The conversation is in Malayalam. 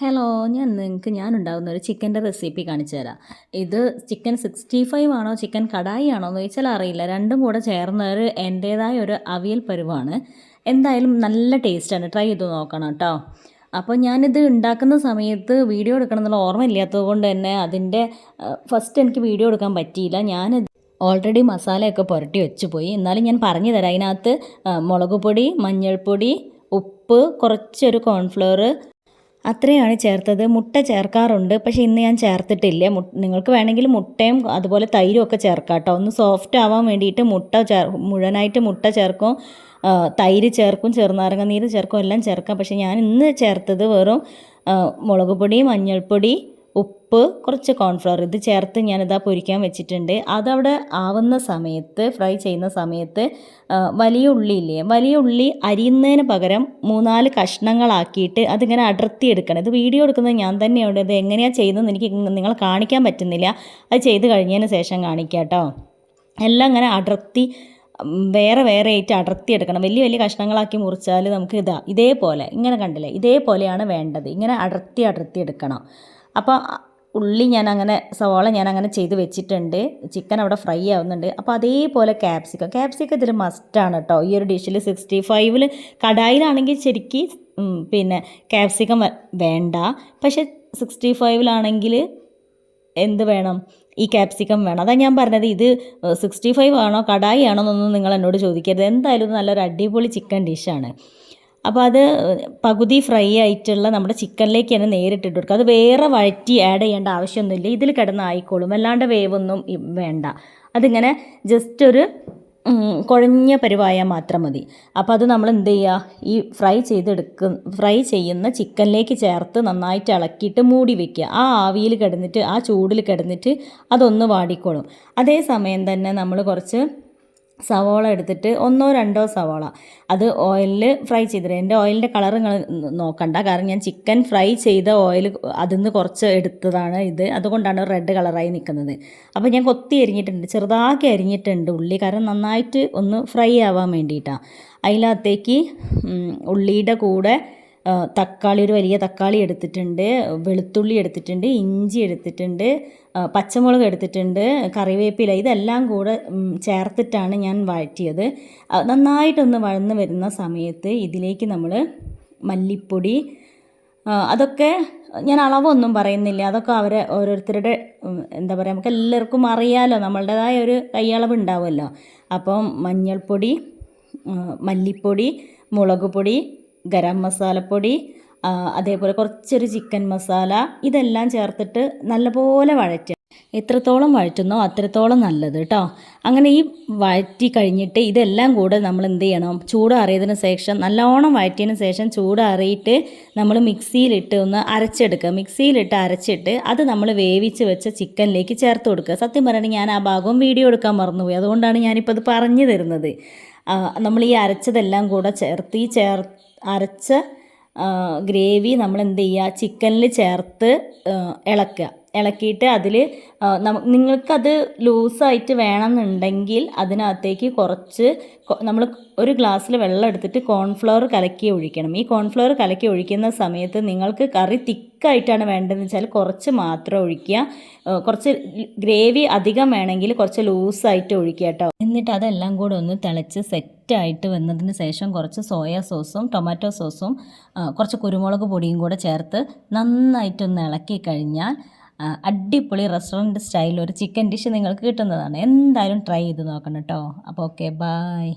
ഹലോ ഞാൻ നിങ്ങൾക്ക് ഞാൻ ഉണ്ടാകുന്ന ഒരു ചിക്കന്റെ റെസിപ്പി കാണിച്ചു തരാം. ഇത് ചിക്കൻ സിക്സ്റ്റി ഫൈവ് ആണോ ചിക്കൻ കടായി ആണോ എന്ന് ചോദിച്ചാൽ അറിയില്ല. രണ്ടും കൂടെ ചേർന്ന ഒരു എന്റേതായ ഒരു അവിയൽ പരുവാണ്. എന്തായാലും നല്ല ടേസ്റ്റാണ് ട്രൈ ചെയ്ത് നോക്കണം കേട്ടോ. അപ്പോൾ ഞാനിത് ഉണ്ടാക്കുന്ന സമയത്ത് വീഡിയോ എടുക്കണം എന്നുള്ള ഓർമ്മയില്ലാത്തത് കൊണ്ട് തന്നെ അതിന്റെ ഫസ്റ്റ് എനിക്ക് വീഡിയോ എടുക്കാൻ പറ്റിയില്ല. ഞാൻ ഓൾറെഡി മസാലയൊക്കെ പുരട്ടി വെച്ച് പോയി. എന്നാലും ഞാൻ പറഞ്ഞു തരാം. അതിനകത്ത് മുളക് പൊടി മഞ്ഞൾപ്പൊടി ഉപ്പ് കുറച്ചൊരു കോൺഫ്ലവർ അത്രയാണ് ചേർത്തത്. മുട്ട ചേർക്കാറുണ്ട് പക്ഷേ ഇന്ന് ഞാൻ ചേർത്തിട്ടില്ല. നിങ്ങൾക്ക് വേണമെങ്കിൽ മുട്ടയും അതുപോലെ തൈരും ഒക്കെ ചേർക്കാം കേട്ടോ. ഒന്ന് സോഫ്റ്റ് ആവാൻ വേണ്ടിയിട്ട് മുട്ട ചേർ മുഴുവനായിട്ട് മുട്ട ചേർക്കും. തൈര് ചേർക്കും ചെറുനാരങ്ങ നീര് ചേർക്കും എല്ലാം ചേർക്കാം. പക്ഷേ ഞാൻ ഇന്ന് ചേർത്തത് വെറും മുളക് പൊടി മഞ്ഞൾപ്പൊടി ഉപ്പ് കുറച്ച് കോൺഫ്ലവർ ഇത് ചേർത്ത് ഞാനിതാ പൊരിക്കാൻ വെച്ചിട്ടുണ്ട്. അതവിടെ ആവുന്ന സമയത്ത് ഫ്രൈ ചെയ്യുന്ന സമയത്ത് വലിയ ഉള്ളി ഇല്ലേ? വലിയ ഉള്ളി അരിയുന്നതിന് പകരം മൂന്നാൽ കഷ്ണങ്ങളാക്കിയിട്ട് അതിങ്ങനെ അടർത്തി എടുക്കണം ഇത് വീഡിയോ എടുക്കുന്നത് ഞാൻ തന്നെയാണ് ഇത് എങ്ങനെയാണ് ചെയ്യുന്നതെന്ന് എനിക്ക് നിങ്ങൾ കാണിക്കാൻ പറ്റുന്നില്ല. അത് ചെയ്ത് കഴിഞ്ഞതിന് ശേഷം കാണിക്കാം കേട്ടോ. എല്ലാം ഇങ്ങനെ അടർത്തി വേറെ വേറെ ആയിട്ട് അടർത്തി എടുക്കണം വലിയ വലിയ കഷ്ണങ്ങളാക്കി മുറിച്ചാൽ നമുക്ക് ഇതാ ഇതേപോലെ ഇങ്ങനെ കണ്ടില്ലേ? ഇതേപോലെയാണ് വേണ്ടത്. ഇങ്ങനെ അടർത്തി അടർത്തി എടുക്കണം അപ്പോൾ ഉള്ളി ഞാൻ അങ്ങനെ സവാള ഞാൻ അങ്ങനെ ചെയ്ത് വെച്ചിട്ടുണ്ട്. ചിക്കൻ അവിടെ ഫ്രൈ ആവുന്നുണ്ട്. അപ്പോൾ അതേപോലെ ക്യാപ്സിക്കം ക്യാപ്സിക്കം ഇതിൽ മസ്റ്റാണ് കേട്ടോ ഈ ഒരു ഡിഷിൽ സിക്സ്റ്റി ഫൈവിൽ കടായിലാണെങ്കിൽ ശരിക്ക് പിന്നെ ക്യാപ്സിക്കം വേണ്ട. പക്ഷേ സിക്സ്റ്റി ഫൈവിലാണെങ്കിൽ എന്ത് വേണം? ഈ ക്യാപ്സിക്കം വേണം. അതാണ് ഞാൻ പറഞ്ഞത് ഇത് സിക്സ്റ്റി ഫൈവ് ആണോ കടായി ആണോ എന്നൊന്നും നിങ്ങൾ എന്നോട് ചോദിക്കരുത്. എന്തായാലും നല്ലൊരു അടിപൊളി ചിക്കൻ ഡിഷാണ് അപ്പോൾ അത് പകുതി ഫ്രൈ ആയിട്ടുള്ള നമ്മുടെ ചിക്കനിലേക്ക് തന്നെ നേരിട്ടിട്ട് കൊടുക്കുക. അത് വേറെ വഴറ്റി ആഡ് ചെയ്യേണ്ട ആവശ്യമൊന്നുമില്ല. ഇതിൽ കിടന്ന് ആയിക്കോളും. അല്ലാണ്ട് വേവൊന്നും വേണ്ട. അതിങ്ങനെ ജസ്റ്റ് ഒരു കുഴഞ്ഞ പരിവായാൽ മാത്രം മതി. അപ്പോൾ അത് നമ്മൾ എന്ത് ചെയ്യുക? ഈ ഫ്രൈ ചെയ്തെടുക്ക ഫ്രൈ ചെയ്യുന്ന ചിക്കനിലേക്ക് ചേർത്ത് നന്നായിട്ട് ഇളക്കിയിട്ട് മൂടി വെക്കുക. ആ ആവിയിൽ കിടന്നിട്ട് ആ ചൂടിൽ കിടന്നിട്ട് അതൊന്ന് വാടിക്കോളും. അതേ സമയം തന്നെ നമ്മൾ കുറച്ച് സവോള എടുത്തിട്ട് ഒന്നോ രണ്ടോ സവോള. അത് ഓയിലിൽ ഫ്രൈ ചെയ്തിട്ട് എന്റെ ഓയിലിന്റെ കളർ നിങ്ങൾ നോക്കണ്ട. കാരണം ഞാൻ ചിക്കൻ ഫ്രൈ ചെയ്ത ഓയിൽ അതിൽ നിന്ന് കുറച്ച് എടുത്തതാണ് ഇത്. അതുകൊണ്ടാണ് റെഡ് കളറായി നിൽക്കുന്നത് അപ്പോൾ ഞാൻ കൊത്തി അരിഞ്ഞിട്ടുണ്ട്. ചെറുതാക്കി അരിഞ്ഞിട്ടുണ്ട് ഉള്ളി. കാരണം നന്നായിട്ട് ഒന്ന് ഫ്രൈ ആവാൻ വേണ്ടിയിട്ടാണ് അതിനകത്തേക്ക് ഉള്ളിയുടെ കൂടെ തക്കാളി ഒരു വലിയ തക്കാളി എടുത്തിട്ടുണ്ട് വെളുത്തുള്ളി എടുത്തിട്ടുണ്ട് ഇഞ്ചി എടുത്തിട്ടുണ്ട് പച്ചമുളക് എടുത്തിട്ടുണ്ട് കറിവേപ്പില ഇതെല്ലാം കൂടെ ചേർത്തിട്ടാണ് ഞാൻ വഴറ്റിയത്. നന്നായിട്ടൊന്ന് വഴന്ന് വരുന്ന സമയത്ത് ഇതിലേക്ക് നമ്മൾ മല്ലിപ്പൊടി അതൊക്കെ ഞാൻ അളവൊന്നും പറയുന്നില്ല. അതൊക്കെ അവരെ ഓരോരുത്തരുടെ എന്താ പറയുക നമുക്ക് എല്ലാവർക്കും അറിയാമല്ലോ നമ്മളുടേതായ ഒരു കൈയളവ് ഉണ്ടാവുമല്ലോ അപ്പം മഞ്ഞൾപ്പൊടി മല്ലിപ്പൊടി മുളക് പൊടി ഗരം മസാലപ്പൊടി അതേപോലെ കുറച്ചൊരു ചിക്കൻ മസാല ഇതെല്ലാം ചേർത്തിട്ട് നല്ലപോലെ വഴറ്റുക. എത്രത്തോളം വഴറ്റുന്നോ അത്രത്തോളം നല്ലത് കേട്ടോ അങ്ങനെ ഈ വഴറ്റി കഴിഞ്ഞിട്ട് ഇതെല്ലാം കൂടെ നമ്മൾ എന്ത് ചെയ്യണം? ചൂടാറിയതിന് ശേഷം നല്ലോണം വഴറ്റിയതിന് ശേഷം ചൂടാറിയിട്ട് നമ്മൾ മിക്സിയിലിട്ട് ഒന്ന് അരച്ചെടുക്കുക. മിക്സിയിലിട്ട് അരച്ചിട്ട് അത് നമ്മൾ വേവിച്ച് വെച്ച ചിക്കനിലേക്ക് ചേർത്ത് കൊടുക്കുക. സത്യം പറഞ്ഞാൽ ഞാൻ ആ ഭാഗവും വീഡിയോ എടുക്കാൻ മറന്നുപോയി. അതുകൊണ്ടാണ് ഞാനിപ്പോൾ അത് പറഞ്ഞു തരുന്നത്. നമ്മൾ ഈ അരച്ചതെല്ലാം കൂടെ ചേർത്ത് ഈ ചേർ അരച്ച ഗ്രേവി നമ്മൾ എന്ത് ചെയ്യുക ചിക്കനിൽ ചേർത്ത് ഇളക്കുക ഇളക്കിയിട്ട് അതിൽ നിങ്ങൾക്കത് ലൂസായിട്ട് വേണമെന്നുണ്ടെങ്കിൽ അതിനകത്തേക്ക് കുറച്ച് നമ്മൾ ഒരു ഗ്ലാസ്സിൽ വെള്ളം എടുത്തിട്ട് കോൺഫ്ലവർ കലക്കി ഒഴിക്കണം. ഈ കോൺഫ്ലവർ കലക്കി ഒഴിക്കുന്ന സമയത്ത് നിങ്ങൾക്ക് കറി തിക്കായിട്ടാണ് വേണ്ടതെന്ന് വെച്ചാൽ കുറച്ച് മാത്രം ഒഴിക്കുക. കുറച്ച് ഗ്രേവി അധികം വേണമെങ്കിൽ കുറച്ച് ലൂസായിട്ട് ഒഴിക്കുക കേട്ടോ. എന്നിട്ട് അതെല്ലാം കൂടെ ഒന്ന് തിളച്ച് സെറ്റായിട്ട് വന്നതിന് ശേഷം കുറച്ച് സോയ സോസും ടൊമാറ്റോ സോസും കുറച്ച് കുരുമുളക് പൊടിയും കൂടെ ചേർത്ത് നന്നായിട്ടൊന്ന് ഇളക്കി കഴിഞ്ഞാൽ അടിപൊളി റെസ്റ്റോറന്റ് സ്റ്റൈലിൽ ഒരു ചിക്കൻ ഡിഷ് നിങ്ങൾക്ക് കിട്ടുന്നതാണ്. എന്തായാലും ട്രൈ ചെയ്ത് നോക്കണം കേട്ടോ അപ്പോൾ ഓക്കെ ബായ്